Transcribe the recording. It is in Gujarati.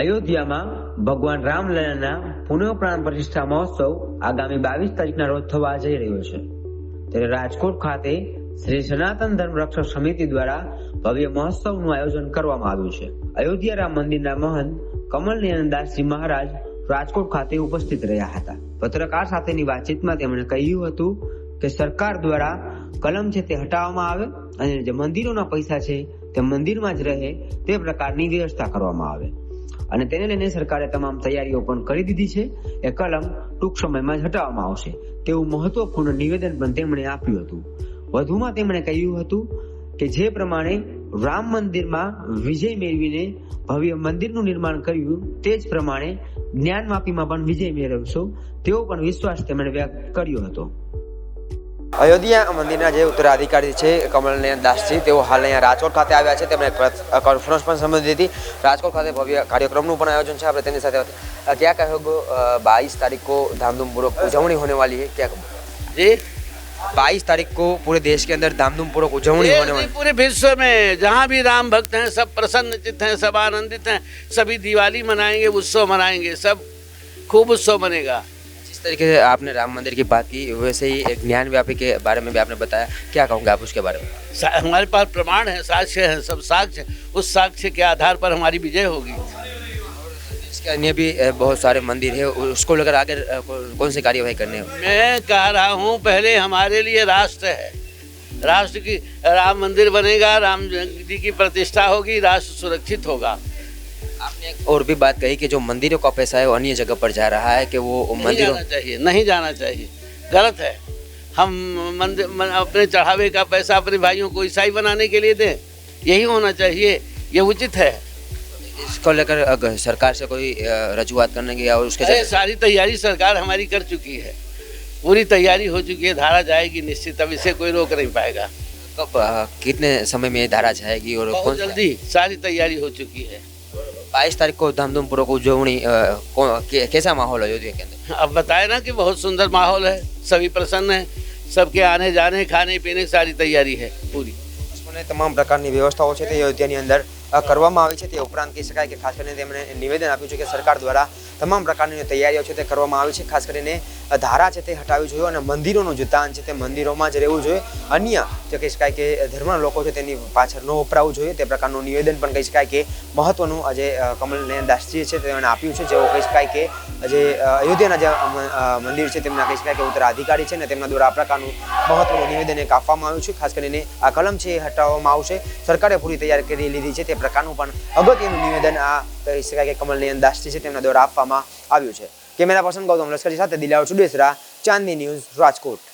અયોધ્યામાં ભગવાન રામલલાના પુનઃ પ્રાણ પ્રતિષ્ઠા મહોત્સવ આગામી બાવીસ તારીખના રોજ થવા જઈ રહ્યો છે ત્યારે રાજકોટ ખાતે શ્રી સનાતન ધર્મ રક્ષક સમિતિ દ્વારા ભવ્ય મહોત્સવનું આયોજન કરવામાં આવ્યું છે અયોધ્યા રામ મંદિરના મહંત કમલ નયનદાસજી મહારાજ રાજકોટ ખાતે ઉપસ્થિત રહ્યા હતા પત્રકાર સાથેની વાતચીતમાં તેમણે કહ્યું હતું કે સરકાર દ્વારા કલમ છે તે હટાવવામાં આવે અને જે મંદિરોના પૈસા છે તે મંદિરમાં જ રહે તે પ્રકારની વ્યવસ્થા કરવામાં આવે અને તેને લઈને સરકારે તમામ તૈયારીઓ પણ કરી દીધી છે એ કલમ ટૂંક સમયમાં જ હટાવવામાં આવશે તેવું મહત્વપૂર્ણ નિવેદન પણ તેમણે આપ્યું હતું વધુમાં તેમણે કહ્યું હતું કે જે પ્રમાણે રામ મંદિરમાં વિજય મેળવીને ભવ્ય મંદિરનું નિર્માણ કર્યું તે જ પ્રમાણે જ્ઞાનવાપીમાં પણ વિજય મેળવશો તેવો પણ વિશ્વાસ તેમણે વ્યક્ત કર્યો હતો अयोध्या मन्दिर रा जय उत्तर अधिकारी छे कमल ने दास जी ते वो हाल ही में राजकोट ખાતે આવ્યા છે તેમણે એક કોન્ફરન્સ પણ સંબંધિત હતી રાજકોટ ખાતે ભવ્ય કાર્યક્રમનું પણ આયોજન છે આતેની સાથે શું કહો 22 તારીખ કો ધામધમ પુરોક ઉજવણી होने वाली है क्या जी 22 તારીખ કો پورے દેશ કે અંદર ધામધમ પુરોક ઉજવણી होने वाली है पूरे विश्व મેં જ્યાં ભી રામ ભક્ત હે સબ પ્રસન્ન ચિત હે સબ આનંદિત હે સભી દિવાલી મનાયેંગે ઉસસો મનાયેંગે સબ ખૂબ ઉસસો બનેગા तरीके से आपने राम मंदिर की बात की वैसे ही एक ज्ञान व्यापी के बारे में भी आपने बताया क्या कहूँगे आप उसके बारे में हमारे पास प्रमाण है साक्ष्य है सब साक्ष्य उस साक्ष्य के आधार पर हमारी विजय होगी इसके अन्य भी बहुत सारे मंदिर है उसको लेकर आगे कौन सी कार्यवाही करने हो मैं कह रहा हूँ पहले हमारे लिए राष्ट्र है राष्ट्र की राम मंदिर बनेगा राम जी की प्रतिष्ठा होगी राष्ट्र सुरक्षित होगा आपने और भी बात कही कि जो मंदिरों का पैसा है वो अन्य जगह पर जा रहा है कि वो मंदिरों चाहिए नहीं जाना चाहिए गलत है हम मंदिर अपने चढ़ावे का पैसा अपने भाइयों को ईसाई बनाने के लिए दें यही होना चाहिए ये उचित है इसको लेकर अगर सरकार से कोई रजूआत करने की और उसके सारी तैयारी सरकार हमारी कर चुकी है पूरी तैयारी हो चुकी है धारा जाएगी निश्चित अब इसे कोई रोक नहीं पाएगा कब कितने समय में धारा जाएगी और बहुत जल्दी सारी तैयारी हो चुकी है बाईस तारीख को धामधूम पूर्वक उज्जवनी कैसा माहौल है अयोध्या के अंदर अब बताए ना कि बहुत सुंदर माहौल है सभी प्रसन्न है सबके आने जाने खाने पीने सारी तैयारी है पूरी तमाम तमाम की व्यवस्थाओं से अयोध्या अंदर કરવામાં આવી છે તે ઉપરાંત કહી શકાય કે ખાસ કરીને તેમણે નિવેદન આપ્યું છે કે સરકાર દ્વારા તમામ પ્રકારની તૈયારીઓ છે તે કરવામાં આવી છે ખાસ કરીને ધારા છે તે હટાવી જોઈએ અને મંદિરોનું જે દાન છે તે મંદિરોમાં જ રહેવું જોઈએ અન્ય જે કહી શકાય કે ધર્મના લોકો છે તેની પાછળ ન વપરાવું જોઈએ તે પ્રકારનું નિવેદન પણ કહી શકાય કે મહત્ત્વનું આજે કમલનયન દાસજીએ છે તેમણે આપ્યું છે જેઓ કહી શકાય કે જે અયોધ્યાના જે મંદિર છે તેમના કહી શકાય કે ઉત્તરાધિકારી છે અને તેમના દ્વારા આ પ્રકારનું મહત્ત્વનું નિવેદન એક આપવામાં આવ્યું છે ખાસ કરીને આ કલમ છે એ હટાવવામાં આવશે સરકારે પૂરી તૈયારી કરી લીધી છે તે પ્રકારનું પણ અગત્યનું નિવેદન આ કહી શકાય કે કમલનયન દાસજી છે તેમના દ્વારા આપવામાં આવ્યું છે કેમેરા પર્સન ગૌતમ લશ્કરી સાથે દિલાવર ચુડેસરા ચાંદની ન્યૂઝ રાજકોટ